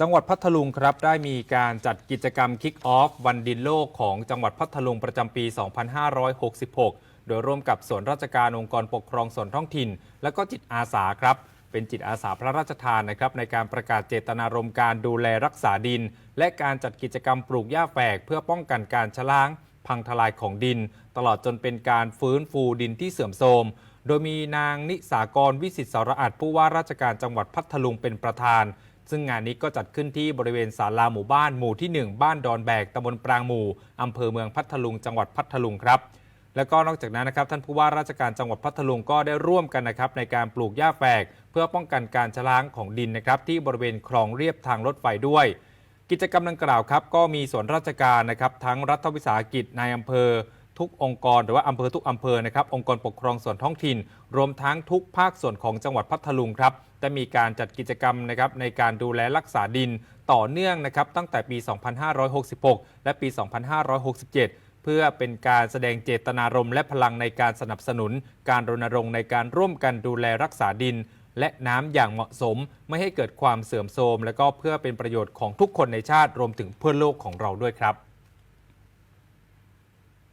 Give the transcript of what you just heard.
จังหวัดพัทลุงครับได้มีการจัดกิจกรรมคิกออฟวันดินโลกของจังหวัดพัทลุงประจำปี 2566 โดยร่วมกับส่วนราชการองค์กรปกครองส่วนท้องถิ่น และก็จิตอาสาครับ เป็นจิตอาสาพระราชทานนะครับในการประกาศเจตนารมณ์การดูแลรักษาดิน และการจัดกิจกรรมปลูกหญ้าแฝก เพื่อป้องกันการชะล้าง พังทลายของดิน ตลอดจนเป็นการฟื้นฟูดินที่เสื่อมโทรมโดยมีนางนิสากรวิสิตสารอัดผู้ว่าราชการจังหวัดพัทลุงเป็นประธาน ซึ่งงานนี้ก็จัดขึ้นที่บริเวณศาลาหมู่บ้านหมู่ที่ 1 บ้านดอนแบกตำบลปรางหมู่อำเภอเมืองพัทลุงจังหวัดพัทลุงครับ แล้วก็นอกจากนั้นนะครับ ท่านผู้ว่าราชการจังหวัดพัทลุงก็ได้ร่วมกันนะครับในการปลูกหญ้าแฝก เพื่อป้องกันการชะล้างของดินนะครับที่บริเวณคลองเรียบทางรถไฟด้วย กิจกรรมดังกล่าวครับก็มีส่วนราชการนะครับทั้งรัฐวิสาหกิจนายอำเภอ ทุกองค์กรหรือว่าอำเภอทุกอำเภอนะครับองค์กรปกครองส่วนท้องถิ่น รวมทั้งทุกภาคส่วนของจังหวัดพัทลุงครับได้มีการจัดกิจกรรมนะครับในการดูแลรักษาดินต่อเนื่องนะครับตั้งแต่ปี 2566 และปี 2567เพื่อเป็นการแสดงเจตนารมณ์และพลังในการสนับสนุน การรณรงค์ในการร่วมกันดูแลรักษาดิน และน้ำอย่างเหมาะสม ไม่ให้เกิดความเสื่อมโทรม และก็เพื่อเป็นประโยชน์ของทุกคนในชาติรวมถึงเพื่อนโลกของเราด้วยครับ